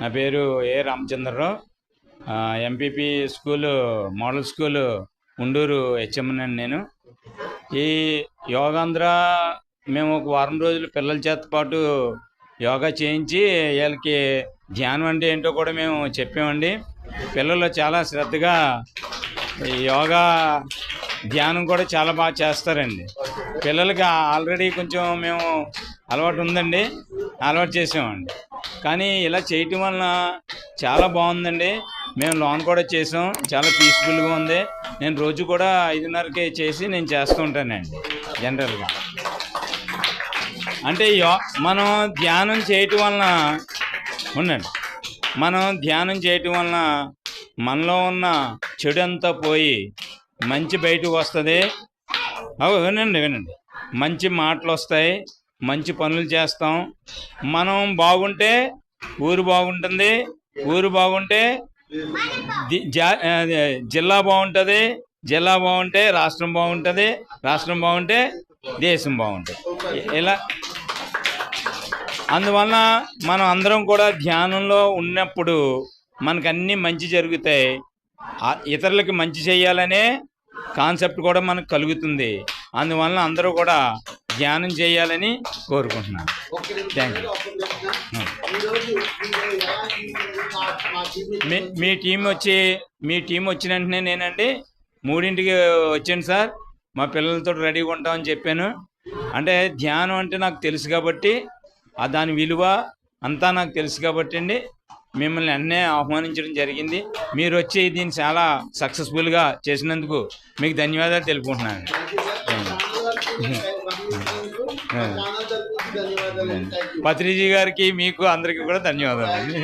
నా పేరు A Ramachandrarao. MPP school model school Undur హెచ్ఎంఎన్ నేను. ఈ యోగాంధ్ర మేము ఒక వారం రోజులు పిల్లల చేత పాటు యోగా చేయించి వీళ్ళకి ధ్యానం అంటే ఏంటో కూడా మేము చెప్పామండి. పిల్లలు చాలా శ్రద్ధగా యోగా ధ్యానం కూడా చాలా బాగా చేస్తారండి. పిల్లలకి ఆల్రెడీ కొంచెం మేము అలవాటు ఉందండి. అలవాటు చేసామండి. కానీ ఇలా చేయటం వలన చాలా బాగుందండి. మేము లోన్ కూడా చేసాం. చాలా పీస్ఫుల్గా ఉంది. నేను రోజు కూడా ఐదున్నరకే చేసి నేను చేస్తూ ఉంటానండి జనరల్గా. అంటే యో మనం ధ్యానం చేయటం వలన ఉండండి. మనం ధ్యానం చేయటం వలన మనలో ఉన్న చెడు అంతా పోయి మంచి బయటకు వస్తుంది. అవు వినండి వినండి. మంచి మాటలు వస్తాయి మంచి పనులు చేస్తాం. మనం బాగుంటే ఊరు బాగుంటుంది. ఊరు బాగుంటే జా- జిల్లా బాగుంటుంది. జిల్లా బాగుంటే రాష్ట్రం బాగుంటుంది. రాష్ట్రం బాగుంటే దేశం బాగుంటుంది. ఇలా అందువలన మనం అందరం కూడా ధ్యానంలో ఉన్నప్పుడు మనకు మంచి జరుగుతాయి. ఇతరులకి మంచి చేయాలనే కాన్సెప్ట్ కూడా మనకు కలుగుతుంది. అందువలన అందరూ కూడా ధ్యానం చేయాలని కోరుకుంటున్నాను. థ్యాంక్ యూ మీ మీ టీం వచ్చి మీ టీం వచ్చిన వెంటనే నేనండి మూడింటికి వచ్చాను సార్. మా పిల్లలతో రెడీగా ఉంటామని చెప్పాను. అంటే ధ్యానం అంటే నాకు తెలుసు కాబట్టి ఆ దాని విలువ అంతా నాకు తెలుసు కాబట్టి అండి మిమ్మల్ని అన్నే ఆహ్వానించడం జరిగింది. మీరు వచ్చి దీన్ని చాలా సక్సెస్ఫుల్గా చేసినందుకు మీకు ధన్యవాదాలు తెలుపుకుంటున్నాను. పత్రిజీ గారికి మీకు అందరికీ కూడా ధన్యవాదాలు.